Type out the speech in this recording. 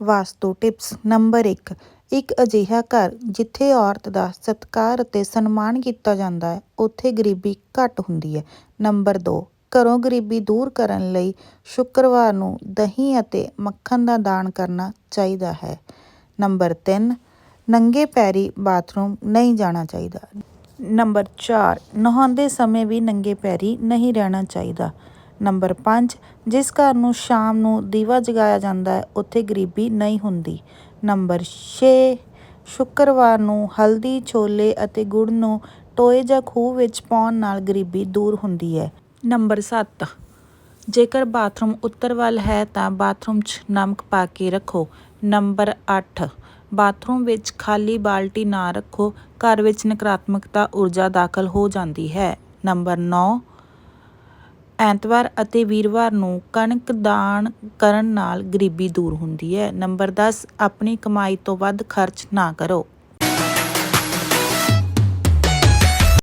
ਵਾਸਤੂ tips number 1 ਇੱਕ ਅਜਿਹਾ ਘਰ ਜਿੱਥੇ ਔਰਤ ਦਾ ਸਤਿਕਾਰ ਅਤੇ ਸਨਮਾਨ ਕੀਤਾ ਜਾਂਦਾ ਹੈ, ਉੱਥੇ ਗਰੀਬੀ ਘੱਟ ਹੁੰਦੀ ਹੈ। ਨੰਬਰ 2 ਘਰੋਂ ਗਰੀਬੀ ਦੂਰ ਕਰਨ ਲਈ ਸ਼ੁੱਕਰਵਾਰ ਨੂੰ ਦਹੀਂ ਅਤੇ ਮੱਖਣ ਦਾ ਦਾਨ ਕਰਨਾ ਚਾਹੀਦਾ ਹੈ। ਨੰਬਰ 3 ਨੰਗੇ ਪੈਰੀ ਬਾਥਰੂਮ ਨਹੀਂ ਜਾਣਾ ਚਾਹੀਦਾ। ਨੰਬਰ 4 ਨਹਾਉਂਦੇ ਸਮੇਂ ਵੀ ਨੰਗੇ ਪੈਰੀ ਨਹੀਂ ਰਹਿਣਾ ਚਾਹੀਦਾ। ਨੰਬਰ 5 ਜਿਸ ਘਰ ਨੂੰ ਸ਼ਾਮ ਨੂੰ ਦੀਵਾ ਜਗਾਇਆ ਜਾਂਦਾ ਹੈ, ਉੱਥੇ ਗਰੀਬੀ ਨਹੀਂ ਹੁੰਦੀ। ਨੰਬਰ 6 ਸ਼ੁੱਕਰਵਾਰ ਨੂੰ ਹਲਦੀ, ਛੋਲੇ ਅਤੇ ਗੁੜ ਨੂੰ ਟੋਏ ਜਾਂ ਖੂਹ ਵਿੱਚ ਪਾਉਣ ਨਾਲ ਗਰੀਬੀ ਦੂਰ ਹੁੰਦੀ ਹੈ। ਨੰਬਰ 7 ਜੇਕਰ ਬਾਥਰੂਮ ਉੱਤਰ ਵੱਲ ਹੈ ਤਾਂ ਬਾਥਰੂਮ 'ਚ ਨਮਕ ਪਾ ਕੇ ਰੱਖੋ। ਨੰਬਰ 8 ਬਾਥਰੂਮ ਵਿੱਚ ਖਾਲੀ ਬਾਲਟੀ ਨਾ ਰੱਖੋ। ਘਰ ਵਿੱਚ ਨਕਾਰਾਤਮਕਤਾ ਊਰਜਾ ਦਾਖਲ ਹੋ ਜਾਂਦੀ ਹੈ। ਨੰਬਰ 9 ਐਤਵਾਰ ਅਤੇ ਵੀਰਵਾਰ ਨੂੰ ਕਣਕ ਦਾਨ ਕਰਨ ਨਾਲ ਗਰੀਬੀ ਦੂਰ ਹੁੰਦੀ ਹੈ। ਨੰਬਰ 10 ਆਪਣੀ ਕਮਾਈ ਤੋਂ ਵੱਧ ਖਰਚ ਨਾ ਕਰੋ।